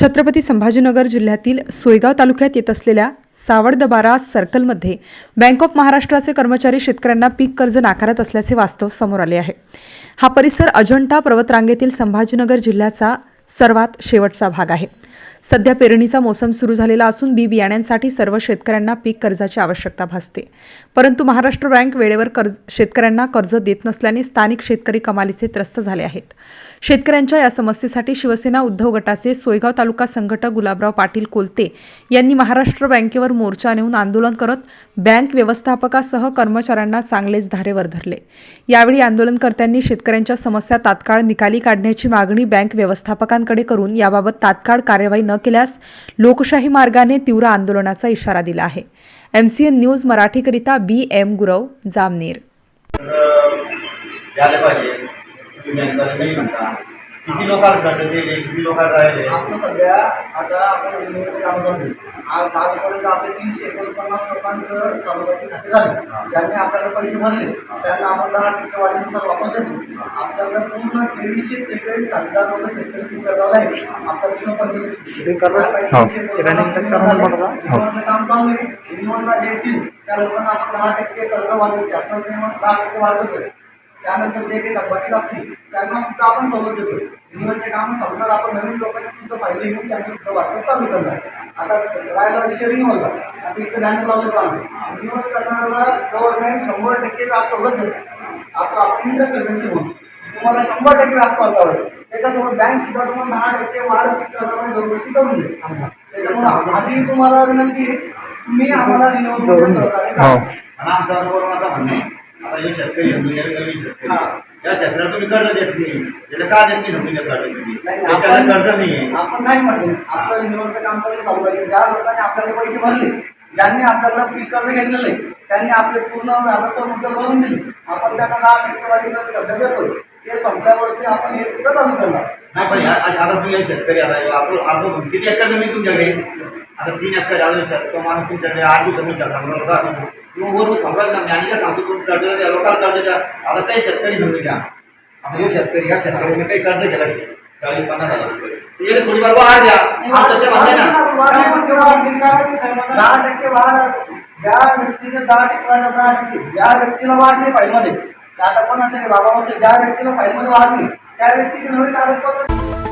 छत्रपती संभाजीनगर जिल्ह्यातील सोयगाव तालुक्यात येत असलेल्या सावडदबारा सर्कलमध्ये बँक ऑफ महाराष्ट्राचे कर्मचारी शेतकऱ्यांना पीक कर्ज नाकारत असल्याचे वास्तव समोर आले आहे. हा परिसर अजंठा पर्वतरांगेतील संभाजीनगर जिल्ह्याचा सर्वात शेवटचा भाग आहे. सध्या पेरणीचा मोसम सुरू झालेला असून बी बियाण्यांसाठी सर्व शेतकऱ्यांना पीक कर्जाची आवश्यकता भासते. परंतु महाराष्ट्र बँक वेळेवर कर्ज शेतकऱ्यांना कर्ज देत नसल्याने स्थानिक शेतकरी कमालीचे त्रस्त झाले आहेत. शेतकऱ्यांच्या या समस्येसाठी शिवसेना उद्धव गटाचे सोयगाव तालुका संघटक गुलाबराव पाटील कोलते यांनी महाराष्ट्र बँकेवर मोर्चा नेऊन आंदोलन करत बँक व्यवस्थापकासह कर्मचाऱ्यांना चांगलेच धारेवर धरले. यावेळी आंदोलनकर्त्यांनी शेतकऱ्यांच्या समस्या तात्काळ निकाली काढण्याची मागणी बँक व्यवस्थापकांकडे करून याबाबत तात्काळ कार्यवाही न केल्यास लोकशाही मार्गाने तीव्र आंदोलनाचा इशारा दिला आहे. एमसीएन न्यूज मराठीकरिता बी एम गुरव जामनेर. किती लोकांना कर्ज दिले किती लोकांना राहिले? आपलं सध्या आता आपण रेल्वेचं काम आहे. आज आजपर्यंत आपले तीनशे एकोणपन्नास लोकांचं तालुक्याचे खाते झाले. ज्यांनी आपल्याला पैसे भरले त्यांना आपण दहा टक्के वाढीनुसार वापर देतो. आपल्याकडे पूर्ण तेवीसशे त्रेचाळीस खातेदार लोक शेतकरी पीक कर्जाला आहे आपल्या पूर्ण पंचवीस काम चालू आहे. रिन्युअलला जे येतील त्या लोकांना आपण दहा टक्के कर्ज वाढवायचे. असं दहा टक्के वाढवतोय. त्यानंतर जे काही थकबाकी असतील त्यांना सुद्धा आपण सवलत देतो रिन्युअलचे काम संपणार आपण नवीन लोकांचे सुद्धा फायदे घेऊन त्यांचे सुद्धा वाटप चालू करणार आता राहिला विषय रिन्युअलचा आता इथे बँक लावलं काम रिन्युअल करणाऱ्याला गव्हर्नमेंट शंभर टक्के व्याज सवलत देते. आता आपण सर्व्हिसची म्हणून. तुम्हाला शंभर टक्के व्याज पावतावर त्याच्यासोबत बँक सुद्धा तुम्हाला दहा टक्के वाढ करण्यामध्ये दरवर्षी करून देते त्याच्यामुळे आधी तुम्हाला विनंती आहे तुम्ही आम्हाला रिन्युअल आमचा अनुभव माझा म्हणणं आता हे शेतकरी नवीन शेतकरी हा. या शेतकऱ्याला तुम्ही कर्ज देत नाही. त्याला का देत नाही तुम्ही? त्या तुम्ही आपण- कर्ज नाही आहे. आपण नाही म्हटलं आपलं रिन्युअलचं काम चालू चालू आहे. ज्या लोकांनी आपल्याला पैसे भरले ज्यांनी आपल्याला पीक कर्ज घेतलेलं आहे त्यांनी आपले पूर्ण व्यापार मुद्दा भरून दिले. आपण त्यांना दहा टक्केवारीचा कर्ज देतो ते संपल्यावरती आपण हे सुद्धा चालू करणार. नाही पण या- आज- आता तुम्ही शेतकरी आता आपण आपण किती एकर जमीन तुमच्याकडे? आता तीन एकर आलं शेत- तो माणूस तुमच्याकडे आठ दिवस तुमच्याकडे मला दहा दिवस किंवा वरून सांगायला ना ज्ञानीला सांगतो तुम्ही कर्ज द्या लोकांना कर्ज द्या. आता काही शेतकरी समजू घ्या. आता हे शेतकरी ह्या शेतकऱ्याने काही कर्ज केलं असेल चाळीस पन्नास हजार रुपये. त्याच्याकडे थोडीफार वाढ द्या. दहा टक्के वाढ ज्या व्यक्तीचे दहा टक्के वाढ ज्या व्यक्तीला वाढली फाईलमध्ये आता कोणाचं बाबा असेल ज्या व्यक्तीला फाईलमध्ये वाढली त्या व्यक्तीचे नवीन कागदपत्र